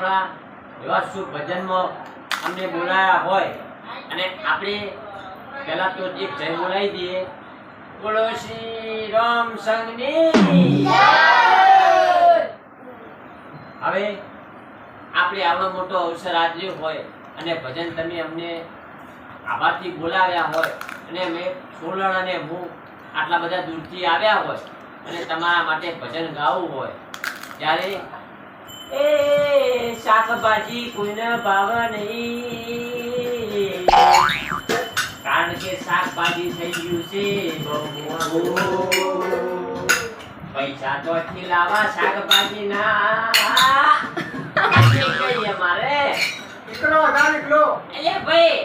આપણા એવા શુભ ભજનમાં અમને બોલાયા હોય અને આપણે પહેલા તો એક જય બોલાવી દઈએ. બોલો શ્રી રામ સંઘની હવે આપણે આવડો મોટો અવસર આદર્યો હોય અને ભજન તમે અમને આભારથી બોલાવ્યા હોય અને મેં સોલણ અને હું આટલા બધા દૂરથી આવ્યા હોય અને તમારા માટે ભજન ગાવું હોય. ત્યારે શાકભાજી કોઈને ભાવે નહીં. કારણ કે શાકભાજી થઈ ગયું છે. બહુ. પૈસા તો લાવા શાકભાજી ના અમારે? નીકળો નીકળો. એટલે ભાઈ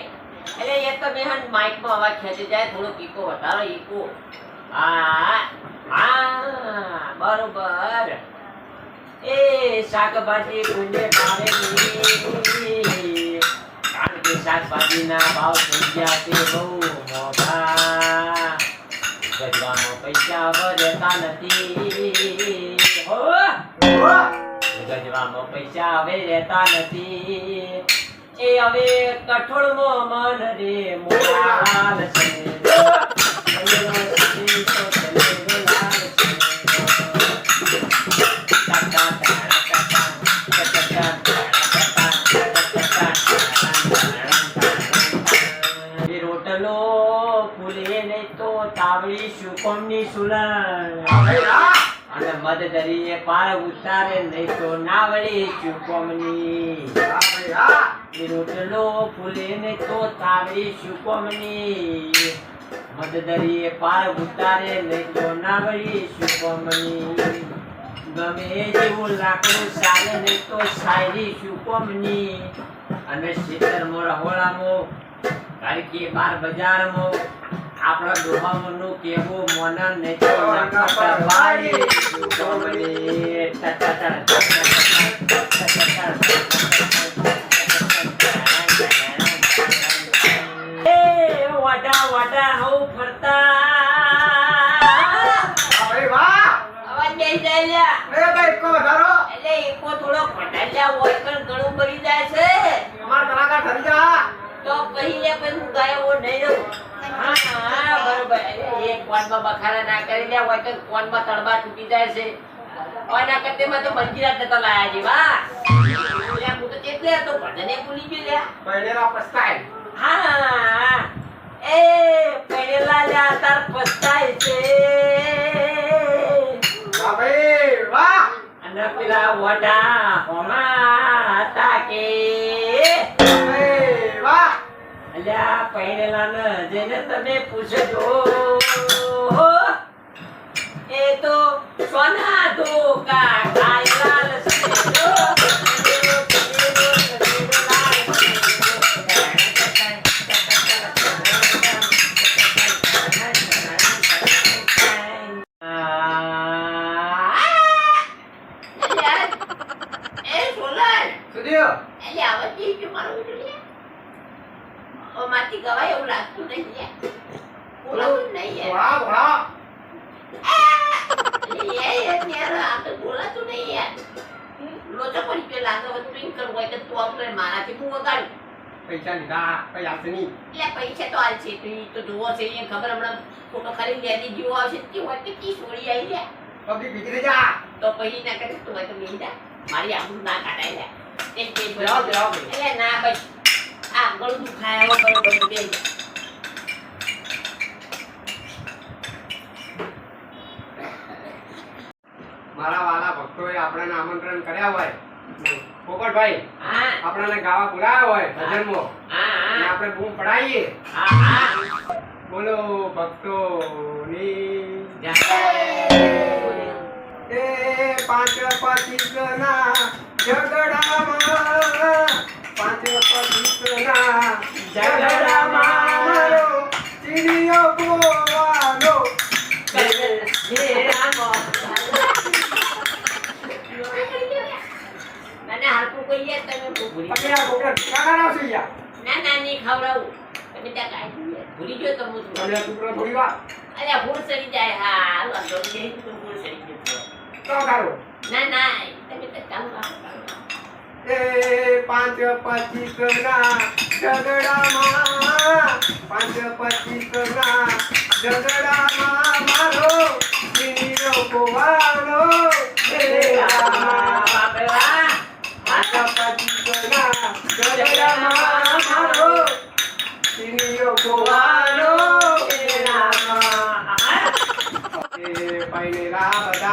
એટલે એ તો મેં માઇકમાં અવાજ ખેંચી જાય થોડો ઈકો વધારો ઈકો. હા હા બરોબર. એ શાકભાજી ગુંડે ભાવે કારણ કે શાકભાજીના ભાવ થઈ ગયા બહુ મોંઘા. ગજવામાં પૈસા વધતા નથી. હો! પૈસા હવે રહેતા નથી. એ હવે કઠોળમાં મન રે મોલાલ છે. રોટલો ફૂલે નહીં તો તાવડી સુકોમની સુલણ? અને મદ દરીએ પાર ઉતારે નહીં તો ના વળી એ રોટલો ફૂલે નહીં તો તાવડી સુકોમની મદ દરીએ પાર ઉતારે નહીં તો નાવડી ચૂકમની ગમે જેવું લાકડું ચાલે નહીં તો શાયરી સુકોમની અને શીતળમાં રહોળામાં કારણ કે બાર બજારમાં આપણા દોહામનું કેવું મન ને તો નકટ વાળી ચૂકમની. ટા ટા ટા ટા ટા ટા ટા. એ વાડા વાડા હઉ ફરતા અરે વાહ અવાજ દે જાય. એ ભાઈ કો વધારો એટલે એકો થોડો ઘટાડ્યા હોય પણ ઘણું કરી જાય છે અમાર કલાકાર ઠરી જા તો પહેલે પણ પછી હું ગાયો નહીં રહું. હા હા બરોબર. એક કોનમાં બખાડા ના કરી લે હોય તો કોનમાં તળબા તૂટી જાય છે. ઓના કરતેમાં તો મંજીરા નતા લાયા છે વાહ. હું તો એટલે હતો ભજને ભૂલી ગયો લ્યા. પહેરેલા પસ્તાય હા એ પહેલેલા લ્યા તાર પસ્તાય છે. વાહ અને પેલા વડા હોમા હતા પહેરેલા ને જેને તમે પૂછજો એ તો સોના ધોકા લાગે હવે ટ્વિંકલ હોય તો તું આપણે મારાથી હું વગાડું. પૈસા લીધા કઈ આપશે નહીં. એટલે પૈસા તો હાલ છે તો તો જોવો છે એ ખબર હમણાં ફોટો ખાલી લેતી જીવો આવશે તે હોય કે કી છોડી આવી લે પબ્લિક બીજી જા. તો પછી ના કરે તું હોય તો બેસી જા. મારી આબરૂ ના કાઢાય લે એક બે બેહો ભાઈ. એટલે ના ભાઈ આ ગળું દુખાય આવો કરો બધું જા. મારા વાલા ભક્તોએ આપણને આમંત્રણ કર્યા હોય પોપટભાઈ હા. આપણને ગાવા બોલાવ્યા હોય ભજનમાં. આપણે બૂમ પડાવીએ હા હા. બોલો ભક્તોની. જય. એ પાંચ પચીસના ત્યાં કાઢી. ભૂલી ગયો તો હું આ છોકરો થોડી વાર અરે ભૂલ સરી જાય. હા વાંધો નહીં તો ભૂલ સરી ગયો. તો કરો ના ના તમે તો કામ કરો. એ પાંચ પછી કરના ઝઘડામાં પાંચ પછી કરના ઝઘડામાં મારો વીરો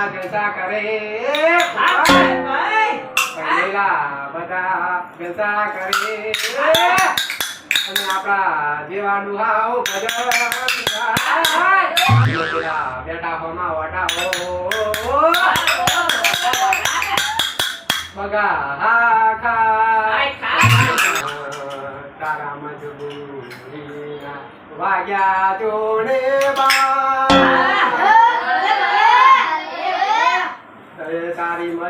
જલસા કરે પૈનેલા બધા જલસા કરે અને આપણા જેવા ડુહાઓ ભજન બેટા હોમાં વટાવો બગા હા ખા. તારા મજબૂરીના વાગ્યા જોડે બા.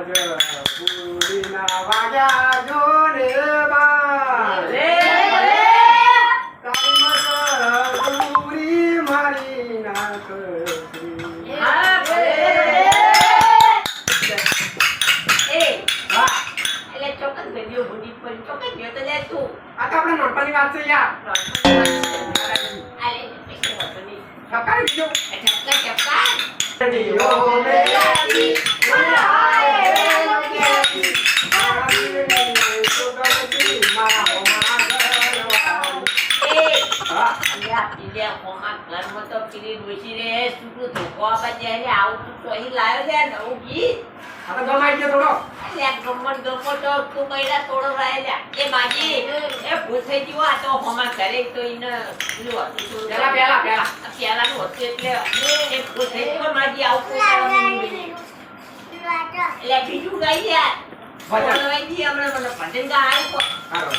તારી મજબૂરીના વાગ્યા જોડે જાય બાજી ગાઈ યાર ભજન. હમણાં મને ભજન ગા હાલ તો હારો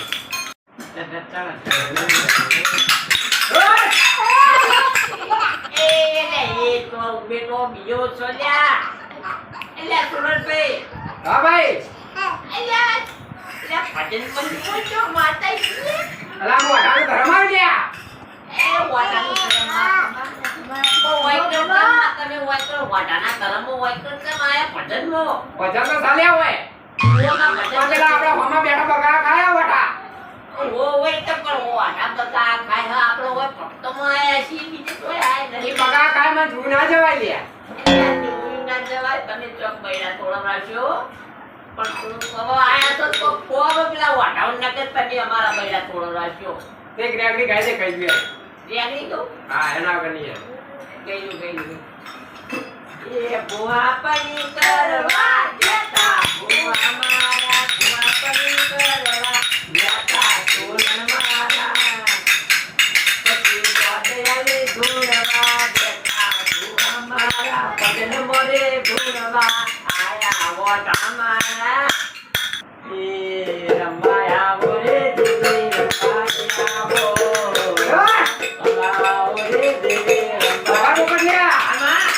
એ એટલે એ તો બેટો બીજો એટલે સુરતભાઈ હા ભાઈ. અલ્યા એટલે ભજન પણ પૂછો માતાજી? અલા હું ધર્મ આવી ગયા. એ વાટાનું ધર્મ. બહુ વાઈકર ધર્મ તમે વાઈકર વાટાના ધર્મ વાઈકર ધર્મ આયા ભજનમાં? ભજન તો ચાલ્યા હોય. ઓમાં પણ ભજન પેલા આપણે હોમાં બેઠા બગાડા ખાયા વટા ઓ વાઈકર પણ ઓ વાટા બકા હા આપણો હોય ભક્તમાં આયા છીએ બીજું કોઈ આયા એ બગા ખાયમાં જૂ ના જવાય લ્યા. તમે ચોક બૈરા થોડા પણ આયા તો તો પેલા અમારા બૈરા થોડો રાખ્યો તે ગ્રેગરી ગાય છે કહી દે તો? હા એના નહીં ગયું ગયું એ બુઆ પની કરવા ધૂળવા આયા વોટા મારા એ રમાયા રમાયા રમાયા રમાયા આમાં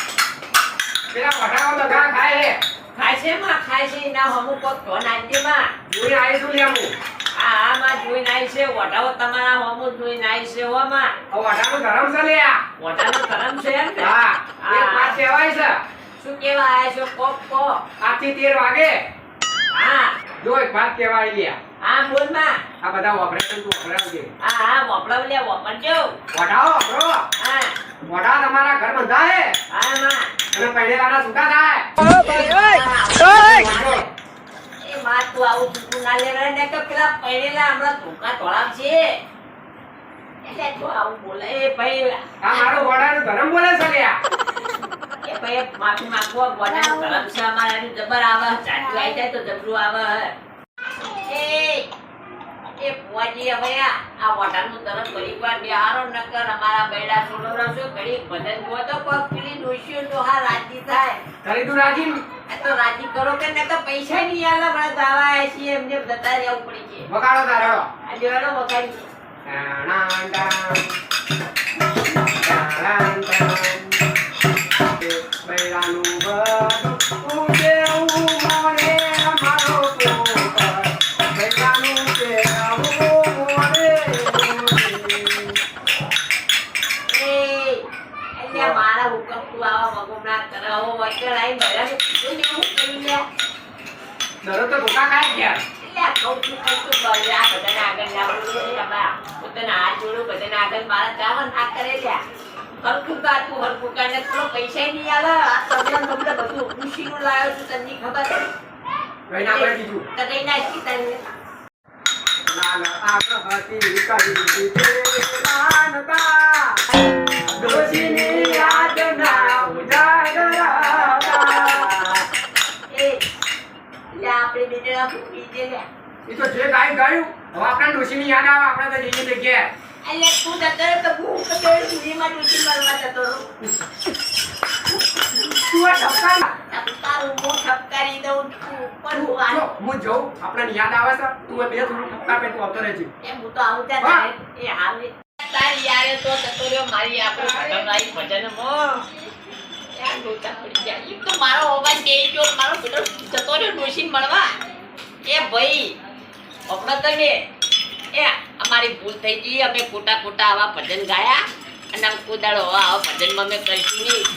પેલા વટાવા બગા ખાય ખાય છે માં ખાય છે એના હમુ કોક તો નાખજે માં લ્યા. હું. આ આમાં જોઈને આવી છે વટાવો તમારા અમુક જોઈને આવી છે હો. માં આ વટાનું ધર્મ છે લ્યા વટાનો કરમ છે ને હા. એક વાત કહેવાય છે. શું કેવા આયા છો કોક કો. આજથી તેર વાગે? હા. જો એક વાત કહેવાય લ્યા હા બોલમાં આ બધા ઓપરેશન તું ઓપરાવજે હા હા વપરાવ લે વપરજો. વટાવો ઓપરો હા. વટા તમારા ઘર બંધા હે હા. માં અને પહેરેલાના સુકા થાય. હા. એ માં તું આવું ચૂકું ના લેવાય ને કે પેલા પહેરેલા હમણાં ધોકા તોળાવ છે. એટલે તો આવું બોલે એ ભાઈ આ મારો વડાનું ધરમ બોલે છે લ્યા. માફી માંગવો ગોડાનું કરમ છે જબર આવે ચાટુ આવી જાય તો જબરું આવે એ એ ભુવાજી હવે આ આ વટાનું તરફ વાર બિહારો નકર અમારા બૈડા સોડવરાવશો ઘડીક ભજન ગો તો કોક પેલી ડોશીઓ તો હા રાજી થાય. તું રાજી? તો રાજી કરો કે પૈસા નહીં આલે દાવા છીએ એમને જતા રહેવું પડી છે વગાડો તારો. આ વગાડી બૈરાનું પૈસાય નહીં આવે બબલા બધું ઉશીનું લાવ્યો છું, તને ખબર? નાખી તને. ડોશીની એ તો જે ગાય ગાયું હવે આપણા ડોશીની યાદ આવે આપણે તો જઈએ જગ્યાએ. એટલે તું જતો તો હું કેવી સુધીમાં ડૂસી મારવા જતો તું આ ઢબકા તારું મોં ઠપકારી દઉં છું. હું હું જઉં આપણને યાદ આવે છે? તું બે થોડું ઠપકા પે તું આવતો રહેજે. એમ હું તો આવું ત્યાં હા. તારે- એ હાલ તારી યારે તો જતો રહ્યો મારી આપણું ખતરનાક તો મારો અવાજ ગયો મારો બેટો જતો રહ્યો ડોશીને મળવા. એ ભાઈ પકડો તમે એ અમારી ભૂલ થઈ ગઈ, અમે ખોટા ખોટા આવા ભજન ગાયા, અને આમ હવે આવા ભજનમાં અમે કરીશું નહીં.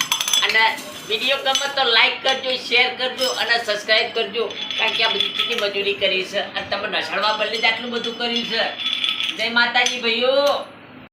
અને વીડિયો ગમે તો લાઈક કરજો શેર કરજો, અને સબસ્ક્રાઇબ કરજો, કારણ કે આ બધી મજૂરી કરી છે, અને તમે નસાડવા બદલે આટલું બધું કર્યું છે. જય માતાજી, ભાઈઓ.